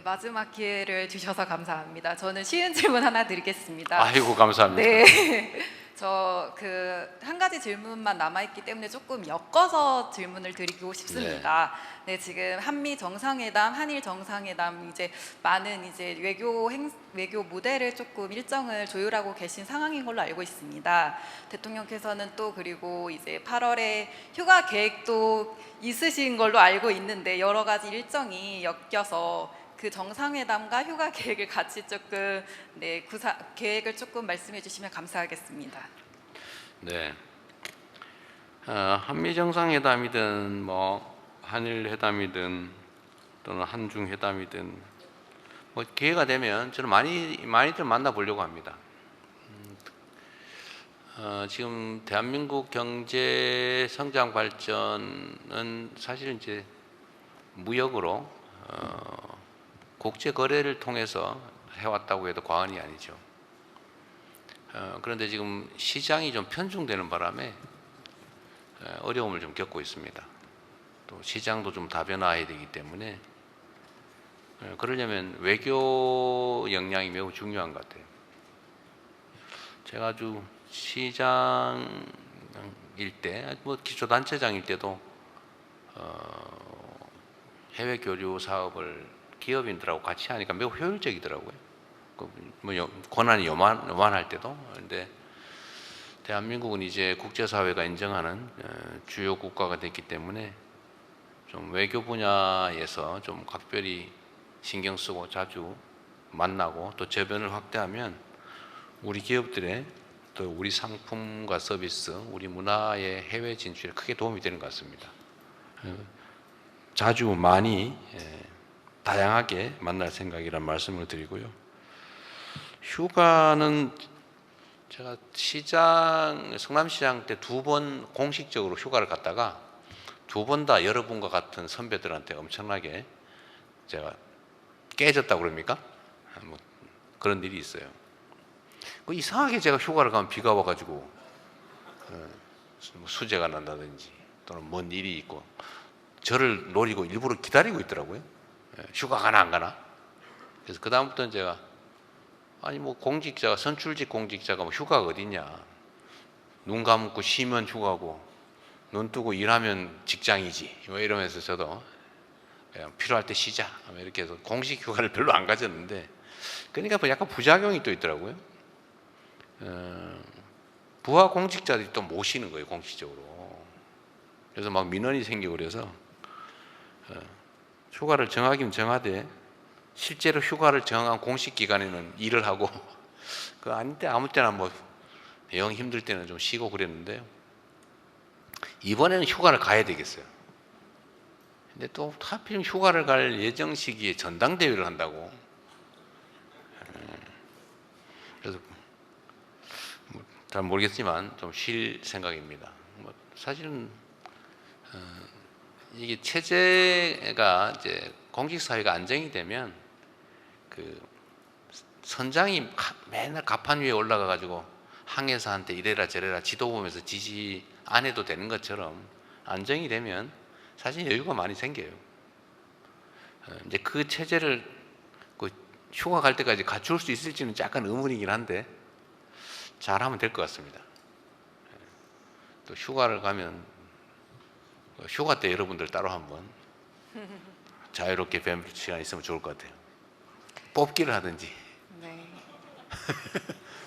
네, 마지막 기회를 주셔서 감사합니다. 저는 쉬운 질문 하나 드리겠습니다. 아이고 감사합니다. 네. 저 그 한 가지 질문만 남아 있기 때문에 조금 엮어서 질문을 드리고 싶습니다. 네. 지금 한미 정상회담, 한일 정상회담 이제 많은 이제 외교 행 외교 무대를 조금 일정을 조율하고 계신 상황인 걸로 알고 있습니다. 대통령께서는 또 그리고 이제 8월에 휴가 계획도 있으신 걸로 알고 있는데 여러 가지 일정이 엮여서 그 정상회담과 휴가 계획을 같이 조금 네 구사 계획을 조금 말씀해 주시면 감사하겠습니다. 네. 어, 한미 정상회담이든 뭐 한일 회담이든 또는 한중 회담이든 뭐 기회가 되면 저는 많이 많이들 만나 보려고 합니다. 음, 어, 지금 대한민국 경제 성장 발전은 사실 이제 무역으로 어, 국제 거래를 통해서 해왔다고 해도 과언이 아니죠. 어, 그런데 지금 시장이 좀 편중되는 바람에 어, 어려움을 좀 겪고 있습니다. 또 시장도 좀 다변화해야 되기 때문에 어, 그러려면 외교 역량이 매우 중요한 것 같아요. 제가 아주 시장일 때, 뭐 기초단체장일 때도 어, 해외 교류 사업을 기업인들하고 같이 하니까 매우 효율적이더라고요. 그뭐 요- 권한이 요만 요만할 때도 근데 대한민국은 이제 국제사회가 인정하는 어, 주요 국가가 됐기 때문에 좀 외교 분야에서 좀 각별히 신경 쓰고 자주 만나고 또 저변을 확대하면 우리 기업들의 또 우리 상품과 서비스, 우리 문화의 해외 진출에 크게 도움이 되는 것 같습니다. 어, 자주 많이 예, 다양하게 만날 생각이란 말씀을 드리고요. 휴가는 제가 시장 성남시장 때 두 번 공식적으로 휴가를 갔다가 두 번 다 여러분과 같은 선배들한테 엄청나게 제가 깨졌다 고 그럽니까? 뭐 그런 일이 있어요. 그 이상하게 제가 휴가를 가면 비가 와가지고 어, 뭐 수재가 난다든지 또는 뭔 일이 있고 저를 노리고 일부러 기다리고 있더라고요. 예, 휴가 가나 안 가나? 그래서 그 다음부터는 제가 아니 뭐 공직자가 선출직 공직자가 뭐 휴가가 어딨냐? 눈 감고 쉬면 휴가고 눈 뜨고 일하면 직장이지. 뭐 이러면서 저도 그냥 필요할 때 쉬자. 뭐 이렇게 해서 공식 휴가를 별로 안 가졌는데 그러니까 뭐 약간 부작용이 또 있더라고요. 어, 부하 공직자들이 또못 쉬는 거예요 공식적으로. 그래서 막 민원이 생기고 그래서 어, 휴가를 정하긴 정하되 실제로 휴가를 정한 공식 기간에는 일을 하고 그 아닌데 아무 때나 뭐 영 힘들 때는 좀 쉬고 그랬는데요. 이번에는 휴가를 가야 되겠어요. 근데 또 하필 휴가를 갈 예정 시기에 전당대회를 한다고. 음, 그래서 뭐잘 모르겠지만 좀 쉴 생각입니다. 뭐 사실은 어, 이게 체제가 이제 공직 사회가 안정이 되면 그 선장이 가- 맨날 가판 위에 올라가 가지고 항해사한테 이래라 저래라 지도 보면서 지시 안 해도 되는 것처럼 안정이 되면 사실 여유가 많이 생겨요. 어, 이제 그 체제를 그 휴가 갈 때까지 갖출 수 있을지는 약간 의문이긴 한데 잘하면 될 것 같습니다. 예. 또 휴가를 가면 어, 휴가 때 여러분들 따로 한번 자유롭게 뱀 시간 있으면 좋을 것 같아요. 뽑기를 하든지 네.